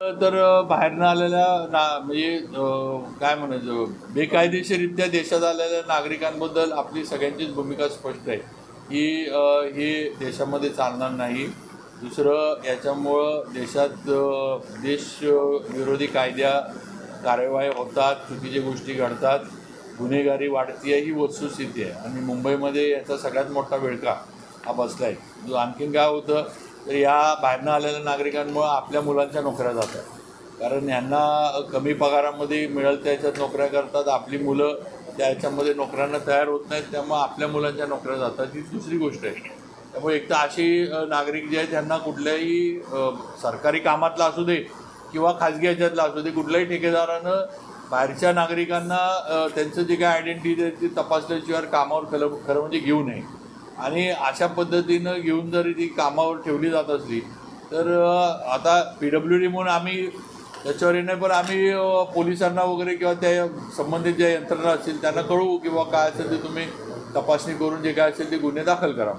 तर बाहेरनं आलेल्या ना म्हणजे काय म्हणायचं बेकायदेशीररित्या देशात आलेल्या नागरिकांबद्दल आपली सगळ्यांचीच भूमिका स्पष्ट आहे. की हे देशामध्ये चालणार नाही. दुसरं याच्यामुळं देशात देश विरोधी कायद्या कार्यवाही होतात चुकीच्या गोष्टी घडतात. गुन्हेगारी वाढती आहे ही वस्तुस्थिती आहे. आणि मुंबईमध्ये याचा सगळ्यात मोठा विळका हा बसला आहे जो आणखीन काय होतं तर या बाहेरनं आलेल्या नागरिकांमुळं आपल्या मुलांच्या नोकऱ्या जातात. कारण यांना कमी पगारामध्ये मिळेल त्याच्यात नोकऱ्या करतात. आपली मुलं त्याच्यामध्ये नोकऱ्यांना तयार होत नाहीत त्यामुळे आपल्या मुलांच्या नोकऱ्या जातात. ही दुसरी गोष्ट आहे. त्यामुळे एक तर अशी नागरिक जे आहेत त्यांना कुठल्याही सरकारी कामातला असू दे किंवा खाजगी ह्याच्यातला असू दे कुठल्याही ठेकेदारानं बाहेरच्या नागरिकांना त्यांचं जे काय आयडेंटिटी आहे ती तपासल्याशिवाय कामावर खरं खरं म्हणजे घेऊ नये. आणि अशा पद्धतीनं घेऊन जरी ती कामावर ठेवली जात असली तर आता पी डब्ल्यू डी म्हणून आम्ही त्याच्यावर नाही पण आम्ही पोलिसांना वगैरे किंवा त्या संबंधित ज्या यंत्रणा असतील त्यांना कळवू किंवा काय असेल ते तुम्ही तपासणी करून जे काय असेल ते गुन्हे दाखल करा.